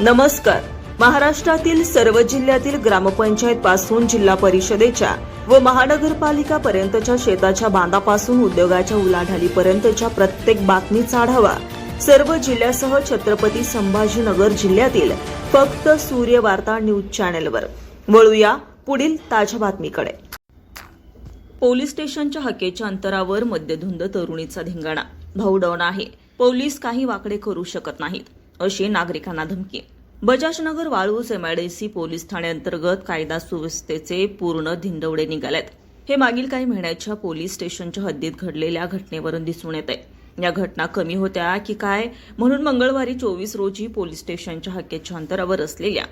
नमस्कार. महाराष्ट्रातील सर्व जिल्ह्यातील ग्रामपंचायत पासून जिल्हा परिषदेच्या व महानगरपालिका पर्यंतच्या शेताच्या बांधापासून उद्योगाच्या उलाढालीपर्यंतच्या प्रत्येक बातमीचा आढावा सर्व जिल्ह्यासह छत्रपती संभाजीनगर जिल्ह्यातील फक्त सूर्य वार्ता न्यूज चॅनेलवर. वळूया पुढील ताज्या बातमीकडे. पोलीस स्टेशनच्या हकेच्या अंतरावर मद्यधुंद तरुणीचा धिंगाणा. भाऊ आहे. पोलीस काही वाकडे करू शकत नाहीत. अशी नागरिकांना धमकी. बजाजनगर वाळूज एमआयडीसी पोलीस ठाण्याअंतर्गत कायदा सुव्यवस्थेचे पूर्ण धिंडवडे निघालेत. हे मागील काही महिन्याच्या पोलीस स्टेशनच्या हद्दीत घडलेल्या घटनेवरून दिसून येत आहे या घटना कमी होत्या की काय म्हणून मंगळवारी चोवीस रोजी पोलीस स्टेशनच्या हक्केच्या अंतरावर असलेल्या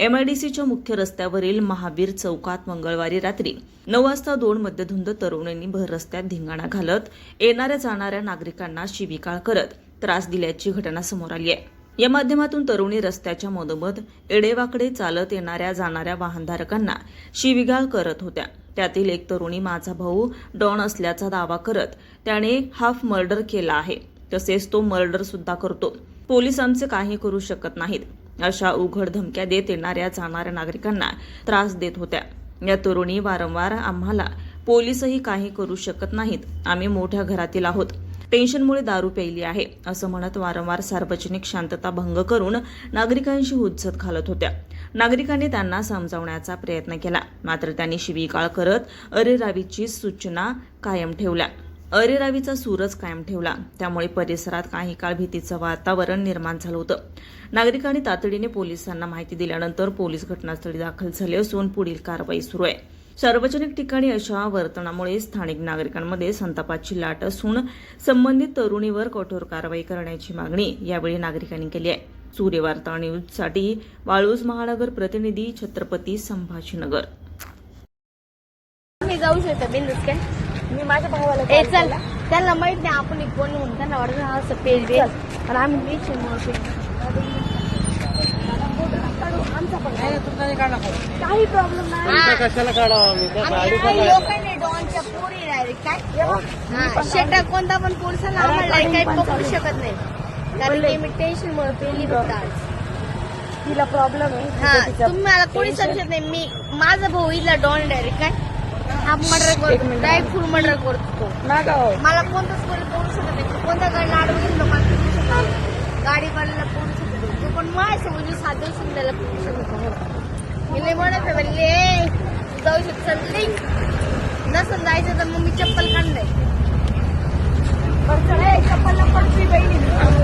एमआयडीसीच्या मुख्य रस्त्यावरील महावीर चौकात मंगळवारी रात्री नऊ वाजता दोन मध्यधुंद तरुणांनी भर रस्त्यात धिंगाणा घालत येणाऱ्या जाणाऱ्या नागरिकांना शिविकाळ करत त्रास दिल्याची घटना समोर आली आहे. या माध्यमातून तरुणी रस्त्याच्या मधोमध एडेवाकडे चालत येणाऱ्या जाणाऱ्या वाहनधारकांना शिवीगाळ करत होत्या. त्यातील एक तरुणी माझा भाऊ डॉन असल्याचा दावा करत त्याने हाफ मर्डर केला आहे. तसेच तो मर्डर सुद्धा करतो. पोलीस आमचे काही करू शकत नाहीत. अशा उघड धमक्या देत येणाऱ्या जाणाऱ्या नागरिकांना त्रास देत होत्या. या तरुणी वारंवार आम्हाला पोलीसही काही करू शकत नाहीत. आम्ही मोठ्या घरातील आहोत. टेन्शनमुळे दारू प्यायली आहे असं म्हणत वारंवार सार्वजनिक शांतता भंग करून नागरिकांशी हुज्जत घालत होत्या. नागरिकांनी त्यांना समजावण्याचा प्रयत्न केला मात्र त्यांनी शिवीकाळ करत अरेरावीची सूचना कायम ठेवल्या. अरेरावीचा सूरच कायम ठेवला त्यामुळे परिसरात काही काळ भीतीचं वातावरण निर्माण झालं होतं. नागरिकांनी तातडीने पोलिसांना माहिती दिल्यानंतर पोलीस घटनास्थळी दाखल झाले असून पुढील कारवाई सुरू आहे. सार्वजनिक ठिकाणी अशा वर्तनामुळे स्थानिक नागरिकांमध्ये संतापाची लाट असून संबंधित तरुणीवर कठोर कारवाई करण्याची मागणी यावेळी नागरिकांनी केली आहे. सूर्यवार्ता न्यूजसाठी वाळूज महानगर प्रतिनिधी छत्रपती संभाजीनगर. मी जाऊ शकतो काय? मी माझ्या भावाला ए चल. त्यांना माहीत नाही आपण एक कोण म्हणून त्यांना वाटत हा असं पेज दे. आणि आम्ही काही प्रॉब्लेम नाही. कशाला काढावं मी त्या गाडीचा काही काय लोकांनी डॉनच्या पोरी डायरेक्ट काय? हा, शेटा कोणता पण पोलिसांना आम्हाला काही पकडू शकत नाही. कारण की मी टेन्शन मुळे पेली फक्त आज. तिला प्रॉब्लेम आहे. हा. तिचं तिचं तुम्हाला कोणी समजत नाही. मी माझा भाऊ इथला डॉन डायरेक्ट काय? हा मर्डर एक करतो. मिनिट. डायरेक्ट फुल मर्डर करतो. गाव मला कोणताच कोणी पोरू शकत नाही. कोणत्या गाडीला अडवून पोरू शकत नाही. गाडीवाल्याला पोरू शकत म्हणजे नाही. तो पण माझ्यासमोर मी लय म्हणत आहे. म्हणले जाऊ शकत समजली जायचं तर मग मी चप्पल काढणार चप्पल पडती बहिणी.